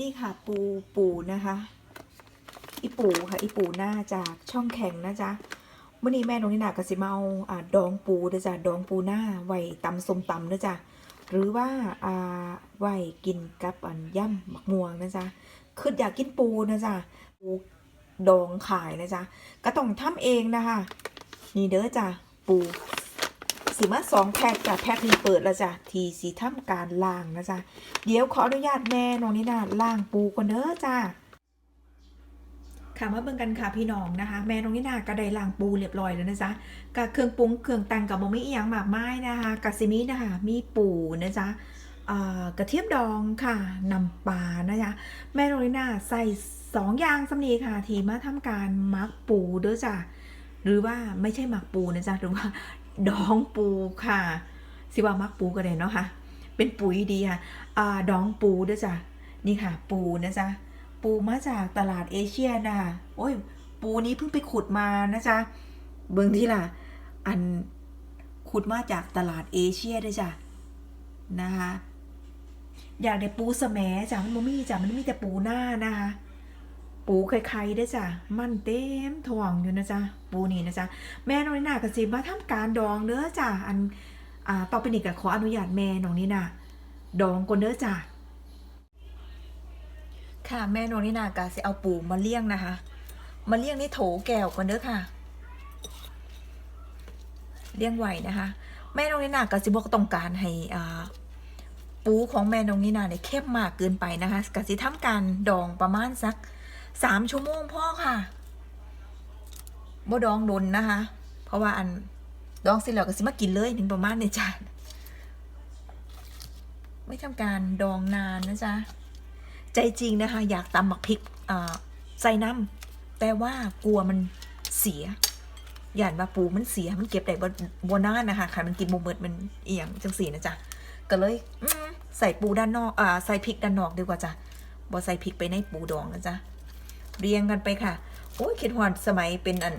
นี่ค่ะปูปูนะคะ อีปูค่ะอีปูหน้าจากช่องแข็งนะจ๊ะเมื่อนี้แม่น้องนิน่ากสิมาเอาอ่าดองปูนะจ๊ะดองปูหน้าไว้ตำสมตำนะจ๊ะหรือว่าอ่าไว้กินกับอันย่ำหมักม่วงนะจ๊ะคืออยากกินปูนะจ๊ะปูดองขายนะจ๊ะก็ต้องทำเองนะคะนี่เด้อจ้ะปู สีมาสองแพ็คจ้ะแพ็คนี้เปิดแล้วจ้ะทีสีทำการล้างนะจ๊ะเดี๋ยวขออนุญาตแม่น้องนิน่าล้างปูก่อนเด้อจ้ะค่ะมาเบิ่งกันค่ะพี่น้องนะคะ แม่น้องนิน่าก็ได้ล้างปูเรียบร้อยแล้วนะจ๊ะกับเครื่องปรุงเครื่องแต่งกับบ่มีอีหยังมากไมายนะคะกับซิมีนะคะมีปูนะจ๊ะอ่ากระเทียมดองค่ะน้ำปลานะจ๊ะแม่น้องนิน่าใส่สองอย่างสำนีค่ะ ทีมาทำการมักปูเด้อจ้ะหรือว่าไม่ใช่หมักปูนะจ๊ะหรือว่า ดองปูค่ะสิว่ามักปูก็ได้เนาะค่ะ เป็นปุ๋ยดีค่ะอ่าดองปูด้อจ้ะนี่ค่ะ ปูนะจ๊ะปูมาจากตลาดเอเชียนะคะโอ้ย ปูนี้เพิ่งไปขุดมานะจ๊ะเบิ่งที่ล่ะ อันขุดมาจากตลาดเอเชียด้วยจ้ะนะคะอยากได้ปูสแหมจ้ะมันบ่มีจ้ะมันมีแต่ปูหน้านะคะ ปูไข่ๆด้จ้ะ มันเต็มถ่วงอยู่นะจ๊ะ ปูนี่นะจ๊ะ แม่น้องนี่นากระซิบมาทำการดองเด้อจ้ะ อัน อ่า ต่อไปนี้ก็ขออนุญาตแม่น้องนี่น่ะดองก่อนเด้อจ้ะ ค่ะ แม่โนนินากาสิเอาปูมาเลี้ยงนะคะ มาเลี้ยงในโถแก้วก่อนเด้อค่ะ เลี้ยงไหวนะคะ แม่นงนินากาสิบอกต้องการให้อ่าปูของแม่นงนินาเนี่ยเข้มมากเกินไปนะคะกาสิทำการดองประมาณสัก สามชั่วโมงพ่อค่ะบ่ดองดนนะคะ เพราะว่าอันดองเสร็จแล้วก็สิมากินเลยหนึ่งประมาณในจานไม่ทำการดองนานนะจ๊ะ ใจจริงนะคะ อยากตำหมักพริกใส่น้ำแต่ว่ากลัวมันเสียย่านว่าปูมันเสียมันเก็บได้บนนานนะคะค่ะมันกินโมเมิดมันเอียงจังสีนะจ๊ะก็เลยอใส่ปูด้านนอกอ่าใส่พริกด้านนอกดีกว่าจ้ะบ่ใส่พริกไปในปูดองนะจ๊ะ เรียงกันไปค่ะ โอ้ยคิดหอนสมัยเป็นอัน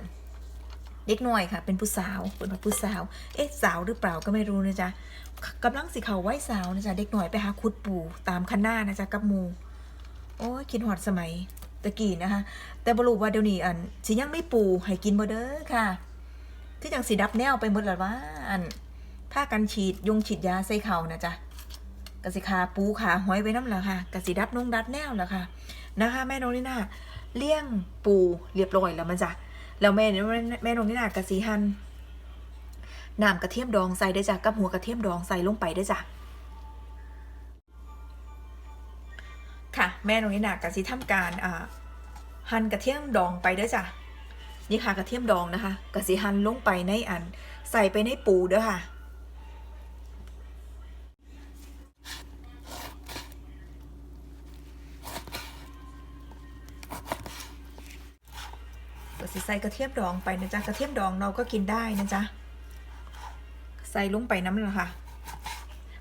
เด็กน้อยค่ะ เป็นผู้สาวเป็นผู้สาว เอ๊ะสาวหรือเปล่าก็ไม่รู้นะจ๊ะกำลังสิเขาไว้สาวนะจ๊ะเด็กหน้อยไปหาคุดปูตามคันหน้านะจ๊ะกับมูโอ้ยคิดหอดสมัยตะกี้นะคะ แต่บรู้ว่าเดี๋ยวนี้อันสิยังไม่ปูให้กินบ่เด้อค่ะ ที่จังสีดับแนวไปหมดแล้วว่า อันถ้ากันฉีดยงฉีดยาใส่เขานะจ๊ะกสิคาปูขาหอยไว้น้ำแล้วค่ะกสิดับนุ่งดับแนวแล้วค่ะนะคะ แม่น้องนี่นา เลี้ยงปูเรียบร้อยแล้วมันจ้ะแล้วแม่แม่นงนี่นากะสีหันน้ำกระเทียมดองใส่ได้จ้ะกับหัวกระเทียมดองใส่ลงไปได้จ้ะค่ะ แม่ตรงนี้นะกะสิทำการอ่าหั่นกระเทียมดองไปเด้จ้ะนี่ค่ะกระเทียมดองนะคะกะสิหั่นลงไปในอัน ใส่ไปในปูเด้อค่ะ สิใส่กระเทียมดองไปนะจ๊ะกระเทียมดองเราก็กินได้นะจ๊ะใส่ลงไปน้ำเลยค่ะ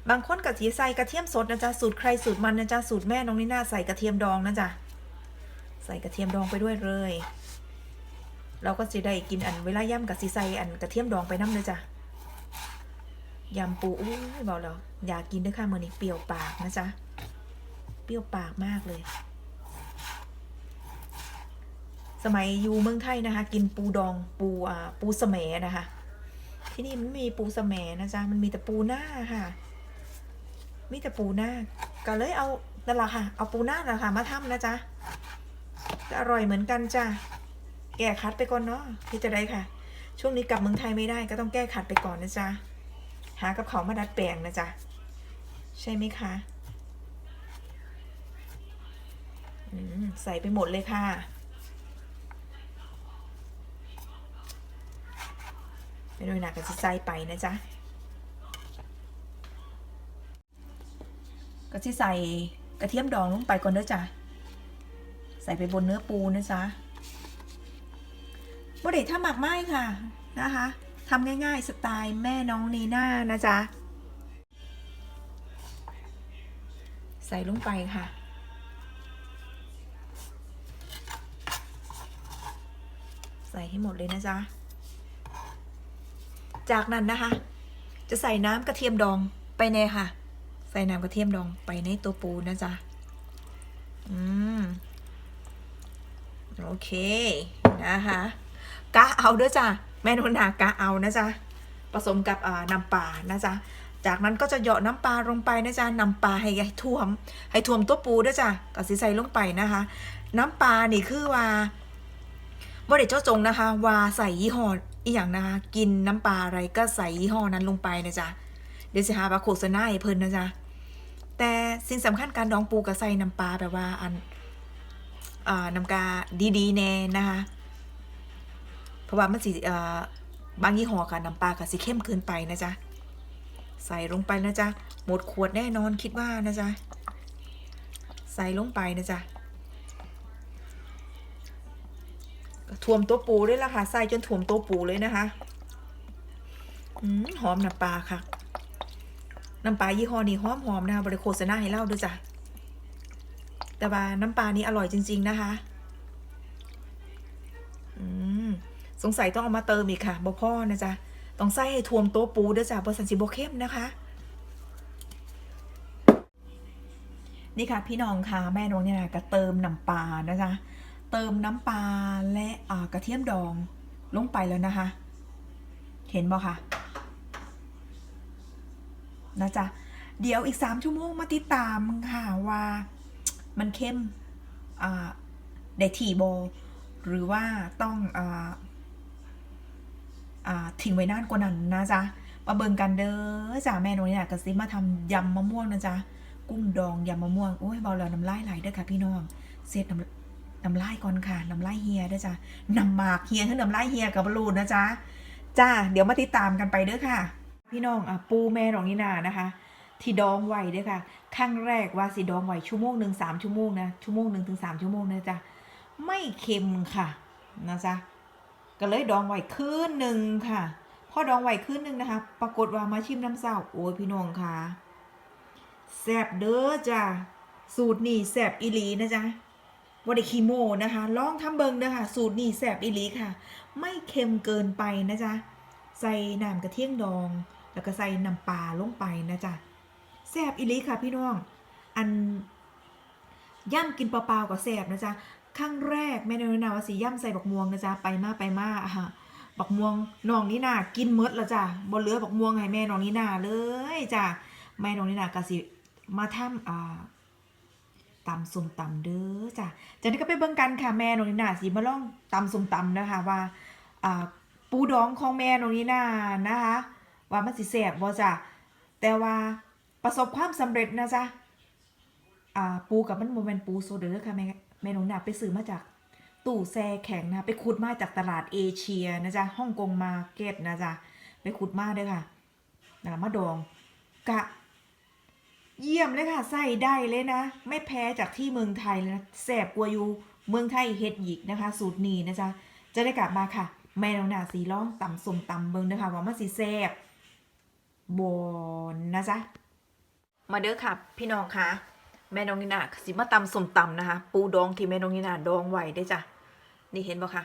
บางคนกะทิใส่กระเทียมสดนะจ๊ะสูตรใครสูตรมันนะจ๊ะสูตรแม่น้องนี่นาใส่กระเทียมดองนะจ๊ะใส่กระเทียมดองไปด้วยเลย เราก็จะได้กินอันเวลาย่ำกับสีใส่อันกระเทียมดองไปน้ำเลยจ้ะยำปูอุ้ยบอกแล้วอยากกินด้วยค่ะมื่อนี้เปรี้ยวปากนะจ๊ะเปรี้ยวปากมากเลย สมัยอยู่เมืองไทยนะคะ กินปูดองปูอ่าปูสแหมนะคะ ที่นี่มันไม่มีปูสแหมนะจ๊ะมันมีแต่ปูหน้าค่ะ มีแต่ปูหน้าก็เลยเอานั่นแหละค่ะ เอาปูหน้าแหละค่ะมาทำนะจ๊ะจะอร่อยเหมือนกันจ้ะแก้คัดไปก่อนเนาะที่จะได้ค่ะ ช่วงนี้กลับเมืองไทยไม่ได้ก็ต้องแก้ขัดไปก่อนนะจ๊ะหากับเขามาดัดแปลงนะจ๊ะใช่ไหมคะอืมใส่ไปหมดเลยค่ะ ไม่ด้วยหนักก็จะใส่ไปนะจ๊ะ ก็ที่ใส่กระเทียมดองลงไปก่อนเด้อจ้ะ ใส่ไปบนเนื้อปูนะจ๊ะโมเดลถ้าหมักไม้ค่ะนะคะทำง่ายๆ สไตล์แม่น้องนีน่านะจ๊ะ ใส่ลงไปค่ะ ใส่ให้หมดเลยนะจ๊ะ จากนั้นนะคะ จะใส่น้ำกระเทียมดองไปในค่ะ ใส่น้ำกระเทียมดองไปในตัวปูนะจ๊ะ อืม โอเคนะคะกะเอาด้อจ้ะแม่นุนากะเอานะจ๊ะ ผสมกับน้ำปลานะจ๊ะ จากนั้นก็จะเหยาะน้ำปลาลงไปนะจ๊ะน้ำปลาให้ให้ท่วม ให้ท่วมตัวปูด้วยจ้ะก็สิใส่ลงไปนะคะ น้ำปลานี่คือว่าว่าเด็เจ้าจงนะคะ ว่าใส่ยี่ห้อ อีอย่างนะคะกินน้ำปลาอะไรก็ใส่ยี่ห้อนั้นลงไปนะจ๊ะเดี๋ยวสิหาปลาโฆษณาให้เพิ่นนะจ๊ะแต่สิ่งสำคัญการดองปูกับใส่น้ำปลาแบบว่าอันอ่าน้ำกาดีๆแน่นะคะเพราะว่ามันสิอ่าบางยี่ห้อค่ะน้ำปลากับสิเข้มเกินไปนะจ๊ะใส่ลงไปนะจ๊ะหมดขวดแน่นอนคิดว่านะจ๊ะใส่ลงไปนะจ๊ะ ถ่วมตัวปูด้วยละค่ะ ใส่จนถ่วมตัวปูเลยนะคะอหอมน้ำปลาค่ะ น้ำปลายี่ห้อนี้หอมหอมๆนะคะบริโภคณาให้เล่าด้วยจ้ะ แต่ว่าน้ำปลานี้อร่อยจริง ๆ นะคะสงสัยต้องเอามาเติมอีกค่ะบ่พ่อนะจ๊ะ ต้องใส่ให้ท่วมโต๊ะปูด้วยจ้ะบริสันสิบเข้มนะคะ นี่ค่ะพี่น้องค่ะแม่น้องเนี่ยนะก็เติมน้ำปลานะจ๊ะ เติมน้ำปลาและกระเทียมดองลงไปแล้วนะคะ เห็นบ่คะนะจ๊ะ เดี๋ยวอีกสามชั่วโมงมาติดตามค่ะว่ามันเข้มได้ถี่โบหรือว่าต้องออทิ้งไว้นานกว่านั้นนะจ๊ะ มาเบิ่งกันเด้อจ้าแม่หนูเนี่ยกระซิบมาทำยำมะม่วงนะจ๊ะ กุ้งดองยำมะม่วงโอ้ยเบาแล้วน้ำลายไหลเด้อค่ะพี่น้อง เสร็จน้ำ น้ำลายก่อนค่ะน้ำลายเฮียด้อจ้ะน้ำหมากเฮียคือน้ำลายเฮียกับบรูนนะจ๊ะจ้าเดี๋ยวมาติดตามกันไปเด้อค่ะ พี่น้องอะปูแม่หนองนีนานะคะ ที่ดองไว้เด้อค่ะครั้งแรกว่าสิดองไว้ชั่วโมงหนึ่งสามชั่วโมงนะชั่วโมงหนึ่งถึงสามชั่วโมงนะจ๊ะไม่เค็มค่ะนะจ๊ะก็เลยดองไว้คืนหนึ่งค่ะพอดองไว้คืนหนึ่งนะคะ ปรากฏว่ามาชิมน้ำเศร้าโอ้ยพี่น้องค่ะแซบเด้อจ้ะสูตรนี่แซบอีหลีนะจ๊ะ ว่าได้คีโมนะคะลองทำเบิงเด้อค่ะสูตรนี่แซบอีหลีค่ะ ไม่เค็มเกินไปนะจ๊ะใส่น้ำกระเทียมดอง แล้วก็ใส่น้ำปลาลงไปนะจ๊ะแซบอีหลีค่ะพี่น้อง อันย่ำกินเปล่าๆก็แซบนะจ๊ะครั้งแรกแม่นวนาว่าสีย่ำใส่บักม่วงนะจ๊ะไปมาไปมาอะบักม่วงน้องนี่นากินมดแล้วจ้ะบ่เลือบักม่วงให้แม่น้องนี่นาเลยจ้ะแม่น้องนี่นาก็สิมาทำอ่า ตำส้มตำเด้อจ้ะจากนี้ก็ไปเบิ่งกันค่ะแม่นงนีนาสิมาล่องตำส้มตำนะคะว่าปูดองของแม่นงนีนานะคะ ว่ามันสิแซ่บบ่จ้ะแต่ว่าประสบความสำเร็จนะจ๊ะปูกับมันโมเมนปูโซเดอร์ค่ะแม่แม่นูน่ะไปซื้อมาจากตู้แช่แข็งนะไปขุดมาจากตลาดเอเชียนะจ๊ะฮ่องกงมาเก็ตนะจ๊ะไปขุดมาเด้อค่ะนะมาดองกะ เยี่ยมเลยค่ะใส่ได้เลยนะ ไม่แพ้จากที่เมืองไทยเลยนะแสบกว่าอยู่เมืองไทยเฮ็ดหยิกนะคะ สูตรนี้นะจ๊ะจะได้กลับมาค่ะ แม่น้องหนาสีร้องต่ำส้มต่ำเบิงนะคะว่ามันสีแซ่บบนนะจ๊ะมาเด้อค่ะ พี่น้องคะแม่น้องนินาสิมาตำส้มตำนะคะ ปูดองที่แม่น้องนินาดองไว้ได้จ้ะนี่เห็นปะคะ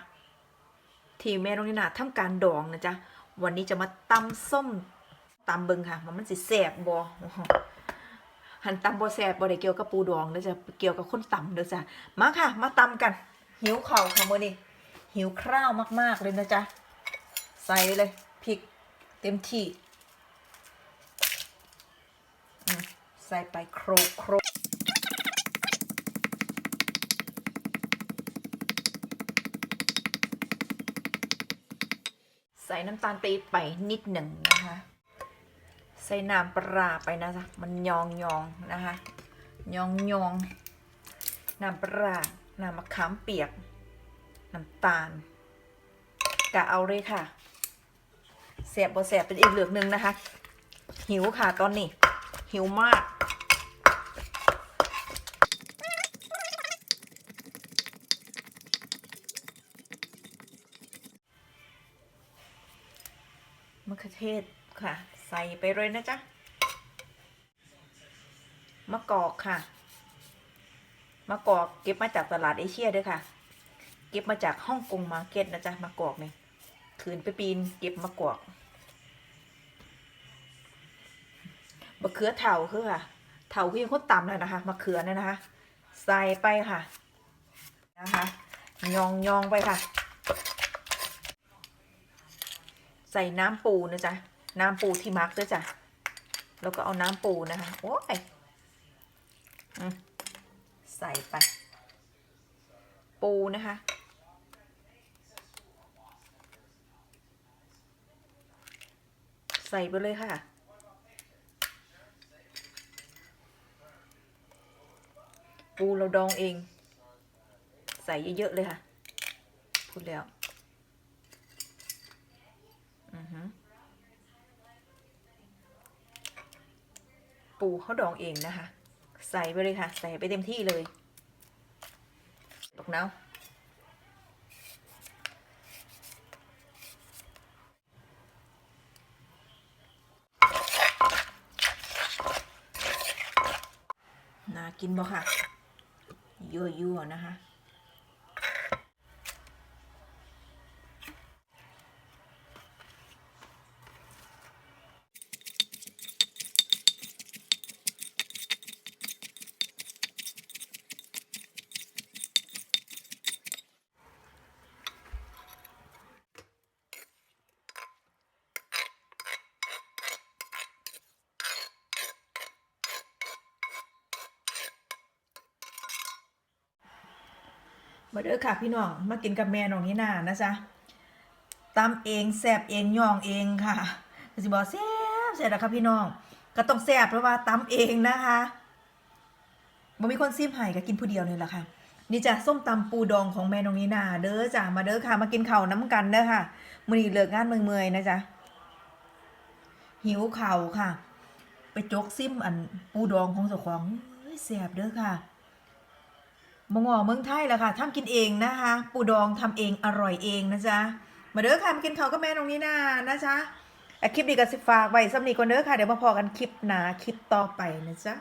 ที่แม่น้องนินาทำการดองนะจ๊ะวันนี้จะมาตำส้มตำเบิงค่ะว่ามันสิแซ่บบอ หันตำบ่แซ่บบ่ได้เกี่ยวกับปูดองเด้อจ้ะเกี่ยวกับคนตำเด้อจ้ะมาค่ะ มาตำกัน หิวเข่าค่ะมื้อนี้หิวข้าวมาก ๆ เลยนะจ๊ะ ใส่เลยพริกเต็มที่ใส่ไปโครกโครกใส่น้ำตาลปี๊บไปนิดหนึ่งนะคะ ใส่น้ำปลาไปนะจ๊ะมันยองยองนะคะยองยองน้ำปลาร้าน้ำมะขามเปียก น้ำตาลกะเอาเลยค่ะแสบบ่แสบเป็นอีกเหลือกหนึ่งนะคะ หิวค่ะตอนนี้ หิวมากมะเขือเทศค่ะ ใส่ไปเลยนะจ๊ะ มะกอกค่ะ มะกอกเก็บมาจากตลาดเอเชียด้วยค่ะ เก็บมาจากฮ่องกงมาร์เก็ตนะจ๊ะ มะกอกเนี่ยคืนไปปีนเก็บมะกอกมะเขือเถาคือค่ะ เถาคือยังคนต่ำเลยนะคะ มะเขือเนี่ยนะคะ ใส่ไปค่ะ นะคะยองยองไปค่ะ ใส่น้ำปูนะจ๊ะ น้ำปูที่มักด้วยจ้ะ แล้วก็เอาน้ำปูนะคะ โอ้ยอใส่ไป ปูนะคะ ใส่ไปเลยค่ะปูเราดองเอง ใส่เยอะ ๆ เลยค่ะ พูดแล้ว อือหือ ปูเขาดองเองนะคะ ใส่ไปเลยค่ะ ใส่ไปเต็มที่เลยตกน้ำน่ากินบ่ค่ะยั่วๆนะคะ มาเด้อค่ะพี่น้อง มากินกับแม่น้องนี่นานะจ๊ะตำเองแซบเองย่องเองค่ะก็สิบอกแซบแซบนะคะพี่น้อง ก็ต้องแซบเพราะว่าตำเองนะคะบ่มีคนซิมให้ก็กินผู้เดียวนี่แหละค่ะ นี่จ้ะส้มตำปูดองของแม่น้องนี่นาเด้อจ้ะมาเด้อค่ะ มากินข้าวน้ำกันเด้อค่ะมื้อนี้เลิกงานเมื่อยๆนะจ๊ะหิวข้าค่ะ ไปจกซิมอันปูดองของเจ้าของเอ้ยแซบเด้อค่ะ มงอเมืองไทยแหละค่ะทำกินเองนะคะ ปูดองทำเองอร่อยเองนะจ๊ะ มาเด้อค่ะมากินข้าวกับแม่ตรงนี้นะนะจ๊ะคลิปดีก็สิฝากไว้สำนีก่อนเด้อค่ะ เดี๋ยวมาพอกันคลิปหนาคลิปต่อไปนะจ๊ะ